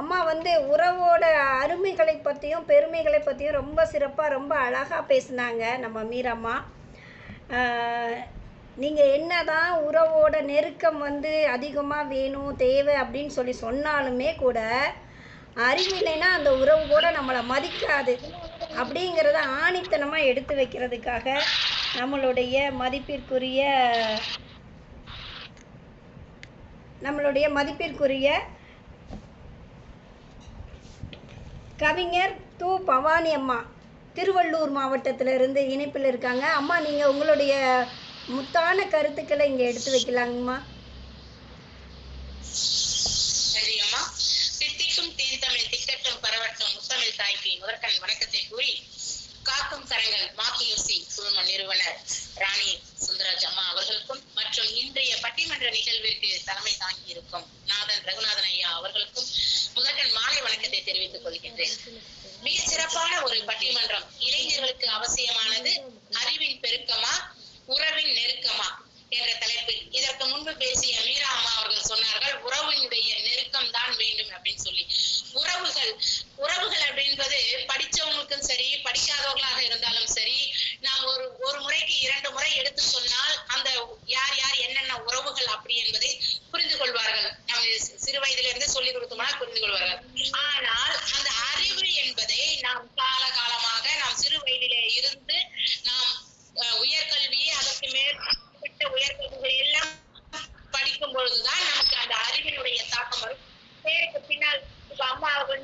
அம்மா வந்து உறவோட அருமைகளை பற்றியும் பெருமைகளை பற்றியும் ரொம்ப சிறப்பாக ரொம்ப அழகாக பேசினாங்க நம்ம மீரம்மா. நீங்கள் என்ன தான் உறவோட நெருக்கம் வந்து அதிகமாக வேணும் தேவை அப்படின்னு சொல்லி சொன்னாலுமே கூட அறிவில்லைன்னா அந்த உறவு கூட நம்மளை மதிக்காது. அப்படிங்கிறத ஆணித்தனமாக எடுத்து வைக்கிறதுக்காக நம்மளுடைய மதிப்பிற்குரிய நம்மளுடைய மதிப்பிற்குரிய கவிஞர் து. பவானி அம்மா. திருவள்ளூர் மாவட்டத்திலிருந்து இணைப்பில் இருக்காங்க. அம்மா நீங்கள் உங்களுடைய முத்தான கருத்துக்களை இங்கே எடுத்து வைக்கலாங்கம்மா. சித்திக்கும் தீர்த்தமிழ் முத்தமிழ் தாய்க்கு முதற்கண் வணக்கத்தை கூறி காக்கும் கரங்கள் மாக்கியூசி குழும நிறுவனர் ராணி சுந்தராஜ் அம்மா அவர்களுக்கும் மற்றும் இன்றைய பட்டிமன்ற நிகழ்விற்கு தலைமை தாங்கி இருக்கும் நாதன் ரகுநாதன் ஐயா அவர்களுக்கும் அவர்கள் மாலை வணக்கத்தை தெரிவித்துக் கொள்கின்றேன். மிக சிறப்பான ஒரு பட்டிமன்றம். இளைஞர்களுக்கு அவசியமானது அறிவின் பெருக்கமா உறவின் நெருக்கமா என்ற தலைப்பில். இதற்கு முன்பு பேசிய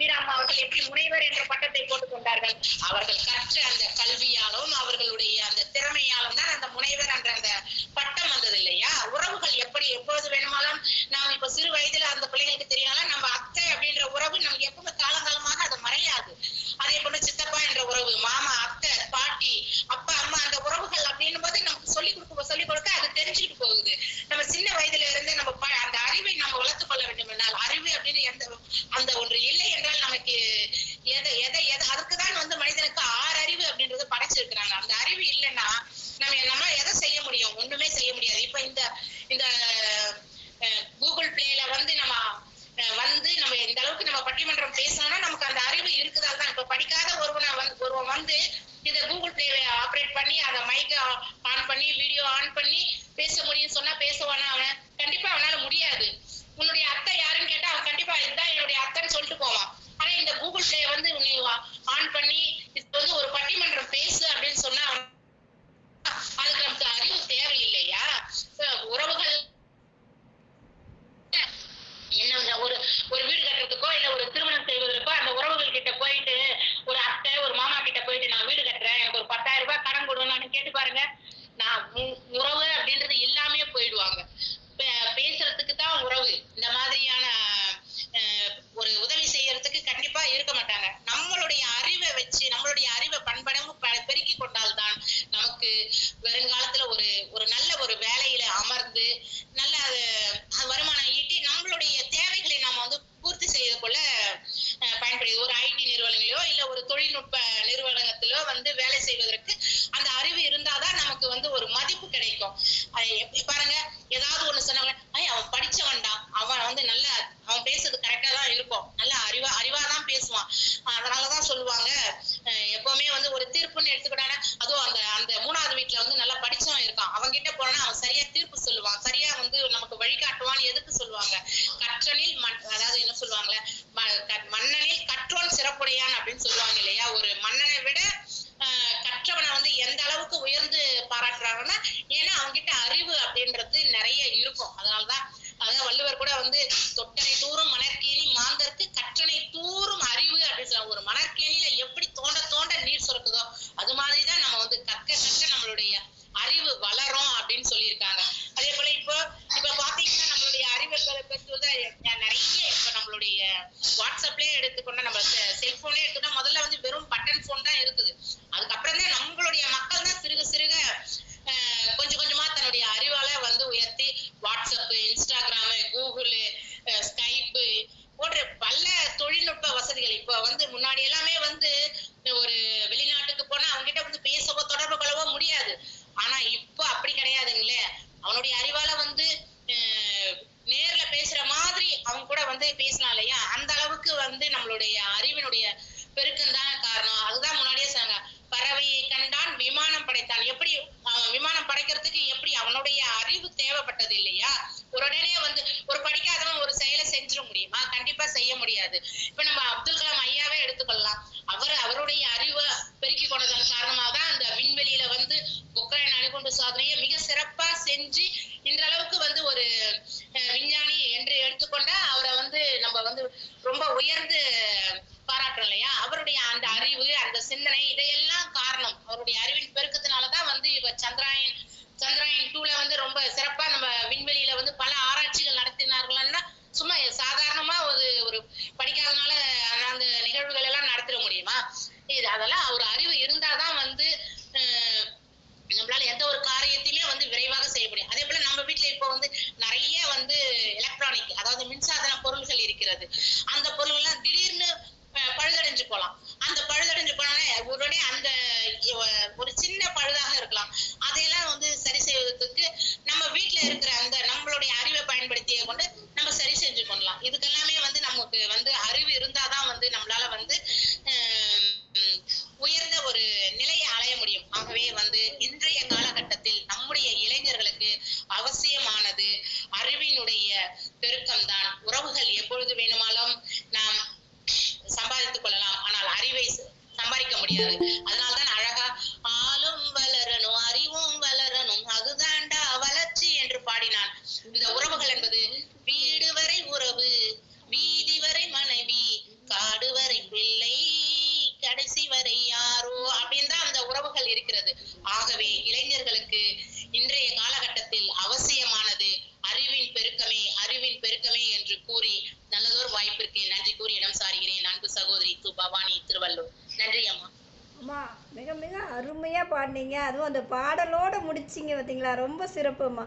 சுந்தராமா அவர்கள் எப்படி முனைவர் என்ற பட்டத்தை போட்டுக் கொண்டார்கள்? அவர்கள் கற்ற அந்த கல்வியாலும் அவர்களுடைய அந்த திறமையாலும் தான் அந்த முனைவர் என்ற அந்த பட்டம் வந்தது இல்லையா? உறவுகள் எப்படி எப்போது வேணுமாலும் நாம் இப்ப சிறு வயதுல அந்த பிள்ளைகளுக்கு தெரியாம நம்ம அத்தை அப்படின்ற உறவு நமக்கு எப்ப மைக்க ஆன் பண்ணி வீடியோ ஆன் பண்ணி பேச முடியும் சொன்னா பேசுவானா அவன் கண்டிப்பா அவனால முடியாது. உன்னுடைய அத்தை யாருன்னு கேட்டா அவன் கண்டிப்பா இதுதான் என்னுடைய அத்தைன்னு சொல்லிட்டு போவான் ஆனா இந்த கூகுள் பிளே வந்து ஆன் பண்ணி இது வந்து ஒரு பட்டிமன்றம் அதனாலதான் சொல்லுவாங்க. எப்பவுமே வந்து ஒரு வந்து பேசினா இல்லையா? அந்த அளவுக்கு வந்து நம்மளுடைய அறிவினுடைய பெருக்கம் தான் காரணம். அதுதான் முன்னாடியே சொன்னாங்க. பறவையை கண்டான் விமானம் படைத்தான். எப்படி விமானம் படைக்கிறதுக்கு எப்படி அவனுடைய அறிவு தேவைப்பட்டது இல்லையா? உடனே வந்து ஒரு படிக்காதவன் ஒரு செயலை செஞ்சிட முடியுமா? கண்டிப்பா செய்ய முடியாது. இப்ப நம்ம அப்துல் கலாம் ஐயாவே எடுத்துக்கொள்ளலாம். அவர் அவருடைய அறிவு அவருடைய அறிவின் பெருக்கத்தினாலதான் வந்து இவ சந்திராயன் சந்திராயன் டூல வந்து ரொம்ப சிறப்பா நம்ம விண்வெளியில வந்து பல ஆராய்ச்சிகள் நடத்தினார்கள்னா சும்மா சாதாரணமா ஒரு ஒரு படிக்காதனால அந்த நிகழ்வுகள் எல்லாம் நடத்திட முடியுமா? இது அதெல்லாம் ஒரு அறிவு இருந்தாதான் வந்து நம்மளால எந்த ஒரு காரியத்திலயும் வந்து விரைவாக செய்ய முடியும். அதே போல நம்ம வீட்டுல இப்போ வந்து நிறைய வந்து எலக்ட்ரானிக் அதாவது மின்சாதன பொருள்கள் இருக்கிறது. அந்த பொருள் எல்லாம் திடீர்னு பழுதடைஞ்சு போலாம். உடனே அந்த ஒரு சின்ன பழுதாக இருக்கலாம். அதையெல்லாம் வந்து சரி செய்வதற்கு நம்ம வீட்டுல இருக்கிற அந்த நம்மளுடைய அறிவை பயன்படுத்திய கொண்டு நம்ம சரி செஞ்சு கொள்ளலாம். இதுக்கெல்லாமே வந்து நமக்கு வந்து அறிவு இருந்தாதான் வந்து நம்மளால வந்து உம், உயர்ந்த ஒரு நிலையை அடைய முடியும். ஆகவே வந்து இன்றைய காலகட்டத்தில் நம்முடைய இளைஞர்களுக்கு அவசியமானது அறிவினுடைய பெருக்கம்தான். உறவுகள் எப்பொழுது வேணுமாலும் நாம் சம்பாதித்துக் கொள்ளலாம் ஆனால் அறிவை ச- சம்பாதிக்க முடியாது. அதனாலதான் அழகா ஆளும் வளரணும் அறிவும் வளரணும் அதுதாண்டா வளர்ச்சி என்று பாடினான். இந்த உறவுகள் என்பது வீடு வரை உறவு வீதி வரை மனைவி காடு வரை பிள்ளை கடைசி வரை யாரோ அப்படின்னு தான் அந்த உறவுகள் இருக்கிறது. ஆகவே இளைஞர்களுக்கு இன்றைய காலகட்டத்தில் அவசியமானது அறிவின் பெருக்கமே அறிவின் பெருக்கமே என்று கூறி நல்லதொரு வாய்ப்பிற்கு நன்றி கூறி இடம் சாருகிறேன். அன்பு சகோதரி து பவானி திருவள்ளூர். நன்றி அம்மா. அம்மா மிக மிக அருமையாக பாடினீங்க. அதுவும் அந்த பாடலோடு முடிச்சிங்க பார்த்தீங்களா ரொம்ப சிறப்புமா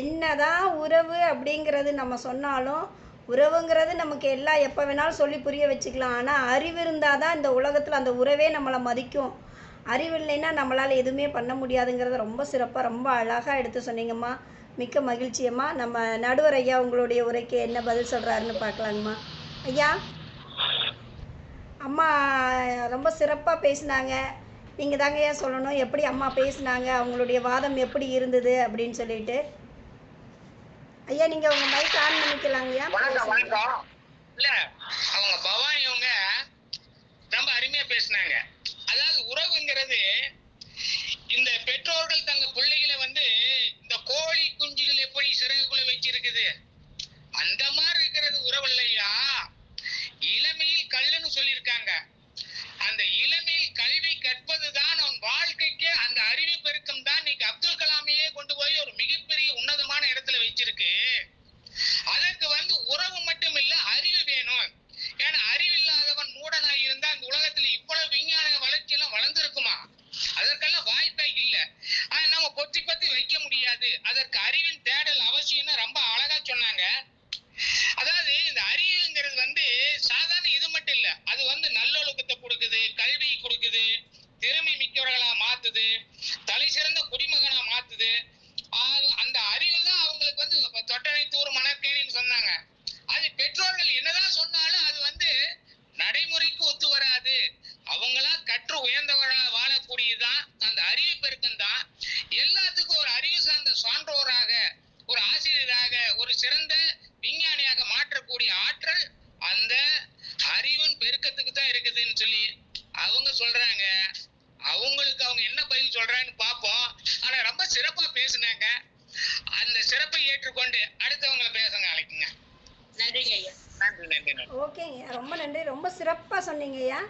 என்னதான் உறவு அப்படிங்கிறது நம்ம சொன்னாலும் உறவுங்கிறது நமக்கு எல்லாம் எப்போ வேணாலும் சொல்லி புரிய வச்சுக்கலாம். ஆனால் அறிவு இருந்தால் தான் இந்த உலகத்தில் அந்த உறவே நம்மளை மதிக்கும். அறிவு இல்லைன்னா நம்மளால் எதுவுமே பண்ண முடியாதுங்கிறத ரொம்ப சிறப்பாக ரொம்ப அழகாக எடுத்து சொன்னீங்கம்மா மிக்க மகிழ்ச்சியம்மா நம்ம நடுவர் ஐயா உங்களுடைய உரைக்கு என்ன பதில் சொல்கிறாருன்னு பார்க்கலாங்கம்மா. ஐயா? அம்மா ரொம்ப சிறப்பாக பேசினாங்க. நீங்கள் தாங்க ஏன் சொல்லணும்? எப்படி அம்மா பேசினாங்க? அவங்களுடைய வாதம் எப்படி இருந்தது? அப்படின்னு சொல்லிட்டு. ஐயா நீங்கள் உங்கள் மைக் ஆன் பண்ணிக்கலாங்கய்யா ஐயா. இல்ல அவங்க பவானி அவங்க ரொம்ப அருமையா பேசுனாங்க. அதாவது உறவுங்கிறது இந்த பெற்றோர்கள் தங்க பிள்ளைகளை வந்து இந்த கோழி குஞ்சுகள் எப்படி சிறகுக்குள்ள வச்சிருக்குது அந்த மாதிரி இருக்கிறது உறவு இல்லையா இளமையில் கல்லுன்னு சொல்லியிருக்காங்க அந்த இளமையில் கல்வி கற்பதுதான் அவன் வாழ்க்கைக்கு அந்த அறிவு பெருக்கம் தான் இன்னைக்கு அப்துல் கலாமையே கொண்டு போய் ஒரு மிகப்பெரிய உன்னதமான இடத்துல வச்சிருக்கு அதற்கு வந்து உறவு மட்டும் இல்ல அறிவு வேணும் ஏன்னா அறிவில்லாதவன் மூடனாய் இருந்தா இந்த உலகத்துல இவ்வளவு விஞ்ஞான வளர்ச்சி எல்லாம் வளர்ந்திருக்குமா அதற்கெல்லாம் வாய்ப்பே இல்ல ஆனா நம்ம பொத்தி பத்தி வைக்க முடியாது அதற்கு அறிவின் தேடல் அவசியம்னு ரொம்ப அழகா சொன்னாங்க. அதாவது இந்த அறிவுங்கிறது வந்து சாதாரண இது மட்டும் இல்ல அது வந்து நல்லொழுக்கத்தை கொடுக்குது கல்வி கொடுக்குது திறமை மிக்கவர்களா மாத்துது தலை சிறந்த குடி மாத்துது ஆ- அந்த அறிவு தான் அவங்களுக்கு வந்து இப்ப தொட்டனை தூர் மணற்கேணின்னு சொன்னாங்க அது பெற்றோர்கள் என்னதான் சொன்னாலும் அது வந்து நடைமுறைக்கு ஒத்து வராது அவங்களா கற்று உயர்ந்தவர்களா வாழக்கூடியதுதான் அந்த அறிவு பெருக்கம் தான் எல்லாத்துக்கும் ஒரு அறிவு சார்ந்த சான்றோராக ஒரு ஆசிரியராக ஒரு சிறந்த விஞ்ஞானியாக மாற்றக்கூடிய ஆற்றல் அந்த அறிவின் பெருக்கத்துக்கு இருக்குதுன்னு சொல்லி அவங்க சொல்றாங்க. அவங்களுக்கு அவங்க என்ன பதில் சொல்றாங்கன்னு பார்ப்போம். ஆனா ரொம்ப சிறப்பா பேசுனாங்க. அந்த சிறப்பை ஏற்றுக்கொண்டு அடுத்தவங்களை பேசுங்க அழைக்குங்க. நன்றிங்க ஐயா. நன்றி நன்றி ஓகேங்க. ரொம்ப நன்றி. ரொம்ப சிறப்பாக சொன்னீங்கய்யா